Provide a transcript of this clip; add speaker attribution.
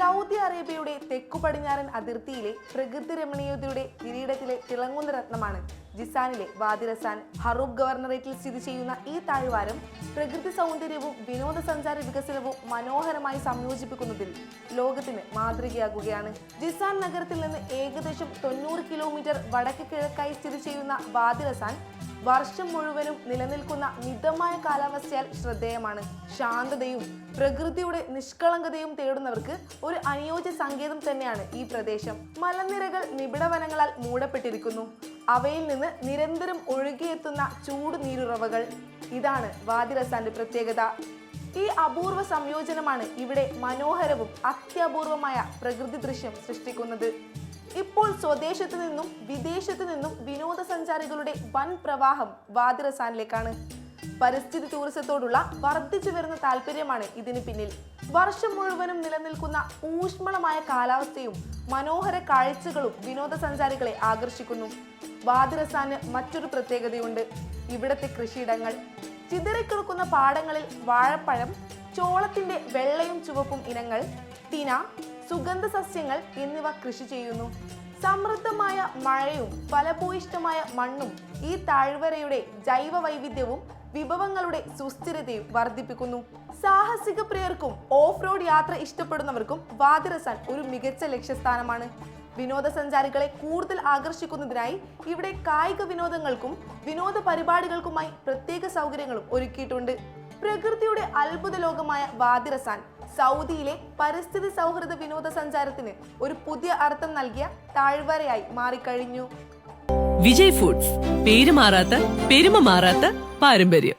Speaker 1: Saudi അറേബ്യയുടെ തെക്കു പടിഞ്ഞാറൻ അതിർത്തിയിലെ പ്രകൃതി രമണീയതയുടെ കിരീടത്തിലെ തിളങ്ങുന്ന രത്നമാണ് ജിസാനിലെ വാദിറസാൻ ഹറൂബ് ഗവർണറേറ്റിൽ സ്ഥിതി ചെയ്യുന്ന ഈ താഴ്വാരം പ്രകൃതി സൗന്ദര്യവും വിനോദസഞ്ചാര വികസനവും മനോഹരമായി സംയോജിപ്പിക്കുന്നതിൽ ലോകത്തിന് മാതൃകയാകുകയാണ്. ജിസാൻ നഗരത്തിൽ നിന്ന് ഏകദേശം തൊണ്ണൂറ് കിലോമീറ്റർ വടക്ക് കിഴക്കായി സ്ഥിതി ചെയ്യുന്ന വാദിറസാൻ വർഷം മുഴുവനും നിലനിൽക്കുന്ന മിതമായ കാലാവസ്ഥയാൽ ശ്രദ്ധേയമാണ്. ശാന്തതയും പ്രകൃതിയുടെ നിഷ്കളങ്കതയും തേടുന്നവർക്ക് ഒരു അനുയോജ്യ സങ്കേതം തന്നെയാണ് ഈ പ്രദേശം. മലനിരകൾ നിബിഡ വനങ്ങളാൽ മൂടപ്പെട്ടിരിക്കുന്നു. അവയിൽ നിന്ന് നിരന്തരം ഒഴുകിയെത്തുന്ന ചൂട് നീരുറവകൾ. ഇതാണ് വാദിറസാന്റെ പ്രത്യേകത. ഈ അപൂർവ സംയോജനമാണ് ഇവിടെ മനോഹരവും അത്യപൂർവമായ പ്രകൃതി ദൃശ്യം സൃഷ്ടിക്കുന്നത്. ഇപ്പോൾ സ്വദേശത്തു നിന്നും വിദേശത്തു നിന്നും വിനോദസഞ്ചാരികളുടെ വൻ പ്രവാഹം വാദിറസാനിലേക്കാണ് പരിസ്ഥിതി ടൂറിസത്തോടുള്ള വർദ്ധിച്ചു വരുന്ന താല്പര്യമാണ് ഇതിന് പിന്നിൽ. വർഷം മുഴുവനും നിലനിൽക്കുന്ന ഊഷ്മളമായ കാലാവസ്ഥയും മനോഹര കാഴ്ചകളും വിനോദസഞ്ചാരികളെ ആകർഷിക്കുന്നു. വാദിറസാന് മറ്റൊരു പ്രത്യേകതയുണ്ട്. ഇവിടത്തെ കൃഷിയിടങ്ങൾ. ചിതറിക്കിടക്കുന്ന പാടങ്ങളിൽ വാഴപ്പഴം ചോളത്തിന്റെ വെള്ളയും ചുവപ്പും ഇനങ്ങൾ തിന സുഗന്ധ സസ്യങ്ങൾ എന്നിവ കൃഷി ചെയ്യുന്നു. സമൃദ്ധമായ മഴയും ഫലഭൂയിഷ്ടമായ മണ്ണും ഈ താഴ്വരയുടെ ജൈവ വൈവിധ്യവും വിഭവങ്ങളുടെ സുസ്ഥിരതയും വർദ്ധിപ്പിക്കുന്നു. സാഹസിക പ്രിയർക്കും ഓഫ് റോഡ് യാത്ര ഇഷ്ടപ്പെടുന്നവർക്കും വാതിരസാൻ ഒരു മികച്ച ലക്ഷ്യസ്ഥാനമാണ്. വിനോദസഞ്ചാരികളെ കൂടുതൽ ആകർഷിക്കുന്നതിനായി ഇവിടെ കായിക വിനോദങ്ങൾക്കും വിനോദ പരിപാടികൾക്കുമായി പ്രത്യേക സൗകര്യങ്ങളും ഒരുക്കിയിട്ടുണ്ട്. പ്രകൃതിയുടെ അത്ഭുത ലോകമായ വാദിറസാൻ സൗദിയിലെ പരിസ്ഥിതി സൗഹൃദ വിനോദസഞ്ചാരത്തിന് ഒരു പുതിയ അർത്ഥം നൽകിയ താഴ്വരയായി മാറിക്കഴിഞ്ഞു.
Speaker 2: വിജയ് ഫുഡ്സ്. പേര് മാറാത്ത പെരുമ മാറാത്ത പാരമ്പര്യം.